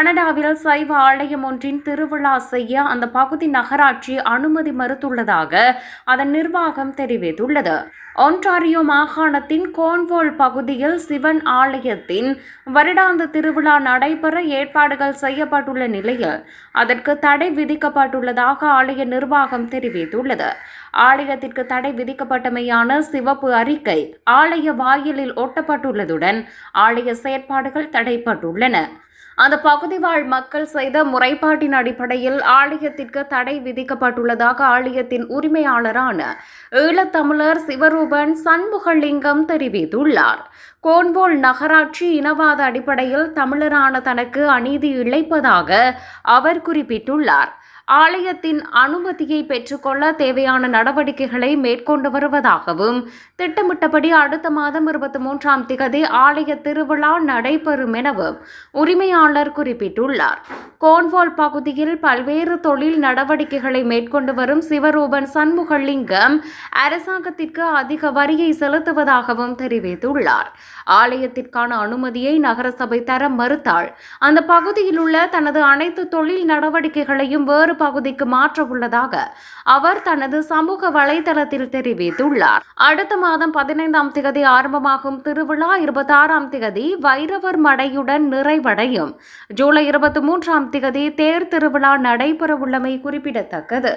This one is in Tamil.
கனடாவில் சைவ ஆலயம் ஒன்றின் திருவிழா செய்ய அந்த பகுதி நகராட்சி அனுமதி மறுத்துள்ளதாக அதன் நிர்வாகம் தெரிவித்துள்ளது. ஒன்டாரியோ மாகாணத்தின் கோன்வோல் பகுதியில் சிவன் ஆலயத்தின் வருடாந்த திருவிழா நடைபெற ஏற்பாடுகள் செய்யப்பட்டுள்ள நிலையில் அதற்கு தடை விதிக்கப்பட்டுள்ளதாக ஆலய நிர்வாகம் தெரிவித்துள்ளது. ஆலயத்திற்கு தடை விதிக்கப்பட்டமையான சிவப்பு அறிக்கை ஆலய வாயிலில் ஒட்டப்பட்டுள்ளதுடன் ஆலய செயற்பாடுகள் தடைப்பட்டுள்ளன அந்த பகுதி வாழ் மக்கள் செய்த முறைப்பாட்டின் அடிப்படையில் ஆலயத்திற்கு தடை விதிக்கப்பட்டுள்ளதாக ஆலயத்தின் உரிமையாளரான ஈழத்தமிழர் சிவரூபன் சண்முகலிங்கம் தெரிவித்துள்ளார். கோன்வோல் நகராட்சி இனவாத அடிப்படையில் தமிழரான தனக்கு அநீதி இழைப்பதாக அவர் குறிப்பிட்டுள்ளார். ஆலயத்தின் அனுமதியை பெற்றுக்கொள்ள தேவையான நடவடிக்கைகளை மேற்கொண்டு வருவதாகவும் திட்டமிட்டபடி அடுத்த மாதம் இருபத்தி மூன்றாம் திகதி ஆலய திருவிழா நடைபெறும் எனவும் உரிமையாளர் குறிப்பிட்டுள்ளார். கோன்வால் பகுதியில் பல்வேறு தொழில் நடவடிக்கைகளை மேற்கொண்டு வரும் சிவரூபன் சண்முகலிங்கம் அரசாங்கத்திற்கு அதிக வரியை செலுத்துவதாகவும் தெரிவித்துள்ளார். ஆலயத்திற்கான அனுமதியை நகரசபை தர மறுத்தால் அந்த பகுதியில் உள்ள தனது அனைத்து தொழில் நடவடிக்கைகளையும் வேறு பகுதிக்கு மாற்ற உள்ளதாக அவர் தனது சமூக வலைதளத்தில் தெரிவித்துள்ளார். அடுத்த மாதம் பதினைந்தாம் திகதி ஆரம்பமாகும் திருவிழா இருபத்தாறாம் திகதி வைரவர் மடையுடன் நிறைவடையும். ஜூலை இருபத்தி மூன்றாம் திகதி தேர் திருவிழா நடைபெறவுள்ளமை குறிப்பிடத்தக்கது.